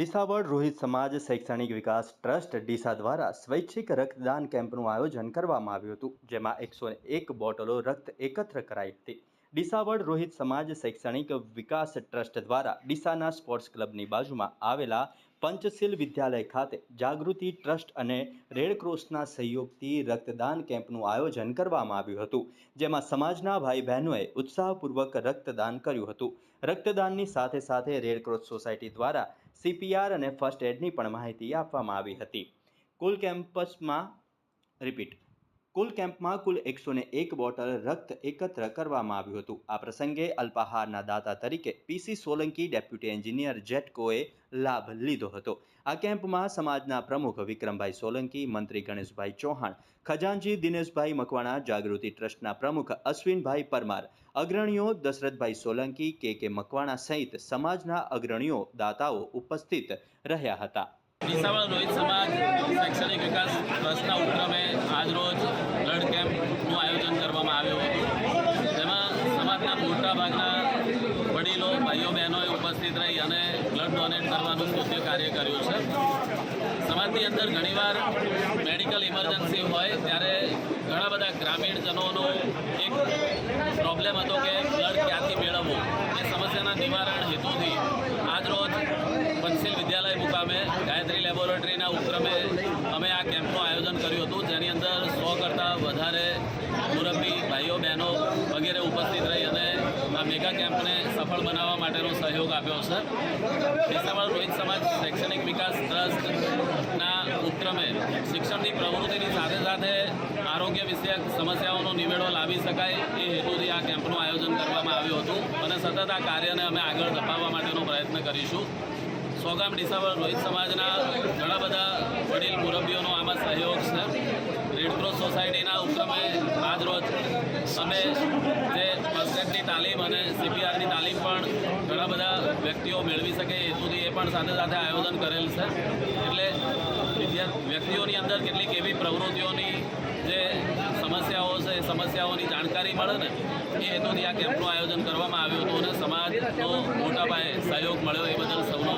ડીસાવડ રોહિત સમાજ શૈક્ષણિક વિકાસ ટ્રસ્ટ ડીસા દ્વારા સ્વૈચ્છિક રક્તદાન કેમ્પનું આયોજન કરવામાં આવ્યું હતું, જેમાં એકસો એક બોટલો રક્ત એકત્ર કરાઈ હતી. ડીસાવડ રોહિત સમાજ શૈક્ષણિક વિકાસ ટ્રસ્ટ દ્વારા ડીસાના સ્પોર્ટ્સ ક્લબની બાજુમાં આવેલા પંચશીલ વિદ્યાલય ખાતે જાગૃતિ ટ્રસ્ટ અને રેડક્રોસના સહયોગથી રક્તદાન કેમ્પનું આયોજન કરવામાં આવ્યું હતું, જેમાં સમાજના ભાઈ બહેનોએ ઉત્સાહપૂર્વક રક્તદાન કર્યું હતું. રક્તદાનની સાથે સાથે રેડક્રોસ સોસાયટી દ્વારા સીપીઆર અને ફર્સ્ટ એડની પણ માહિતી આપવામાં આવી હતી. કુલ કેમ્પસમાં, રિપીટ કુલ કેમ્પમાં કુલ એકસો એક બોટલ રક્ત એકત્ર કરવામાં આવ્યું હતું. આ પ્રસંગે અલ્પાહારના દાતા તરીકે પીસી સોલંકી ડેપ્યુટી એન્જિનિયર જેટકોએ લાભ લીધો હતો. આ કેમ્પમાં સમાજના પ્રમુખ વિક્રમભાઈ સોલંકી, મંત્રી ગણેશભાઈ ચૌહાણ ખજાનજી દિનેશભાઈ મકવાણા, જાગૃતિ ટ્રસ્ટના પ્રમુખ અશ્વિનભાઈ પરમાર, અગ્રણીઓ દશરથભાઈ સોલંકી, કે કે મકવાણા સહિત સમાજના અગ્રણીઓ દાતાઓ ઉપસ્થિત રહ્યા હતા. રોહિત સમાજ શૈક્ષણિક વિકાસ ટ્રસ્ટના ઉપક્રમે આજરોજ બ્લડ કેમ્પનું આયોજન કરવામાં આવ્યું હતું જેમાં સમાજના મોટા ભાગના વડીલો, ભાઈઓ, બહેનોએ ઉપસ્થિત રહી અને બ્લડ ડોનેટ કરવાનું કૃત્ય કાર્ય કર્યું છે. સમાજની અંદર ઘણીવાર મેડિકલ ઇમરજન્સી હોય ત્યારે ઘણા બધા ગ્રામીણજનોનો એક પ્રોબ્લેમ હતો કે બ્લડ ક્યાંથી મેળવવું? એ સમસ્યાના નિવારણ હેતુથી આજરોજ પંચશીલ વિદ્યાલય મુકામે ગાયત્રી લેબોરેટરીના ઉપક્રમે અમે આ કેમ્પનું આયોજન કર્યું હતું, જેની અંદર સો કરતાં વધારે મુરબ્બી ભાઈઓ, બહેનો વગેરે ઉપસ્થિત રહી અને આ કેમ્પને સફળ બનાવવા માટેનો સહયોગ આપ્યો છે. ડિસેમ્બર રોહિત સમાજ શૈક્ષણિક વિકાસ ટ્રસ્ટના ઉપક્રમે શિક્ષણની પ્રવૃત્તિની સાથે સાથે આરોગ્ય વિષયક સમસ્યાઓનો નિવેડો લાવી શકાય એ હેતુથી આ કેમ્પનું આયોજન કરવામાં આવ્યું હતું અને સતત આ કાર્યને અમે આગળ ધપાવવા માટેનો પ્રયત્ન કરીશું. સોગામ ડિસેમ્બર રોહિત સમાજના ઘણા બધા વડીલ મુરબ્બીઓનો આમાં સહયોગ છે. રેડક્રોસ સોસાયટીના ઉપક્રમે આજરોજ અમે જે ફર્સ્ટ તાલીમ અને સીપીઆરની તાલીમ પણ ઘણા બધા વ્યક્તિઓ મેળવી શકે, એ હેતુથી એ પણ સાથે સાથે આયોજન કરેલ છે. એટલે વિદ્યાર્થી વ્યક્તિઓની અંદર કેટલીક એવી પ્રવૃત્તિઓની જે સમસ્યાઓ છે, એ સમસ્યાઓની જાણકારી મળે ને, એ હેતુથી આ કેમ્પનું આયોજન કરવામાં આવ્યું હતું અને સમાજનો મોટા પાયે સહયોગ મળ્યો એ બદલ સૌનો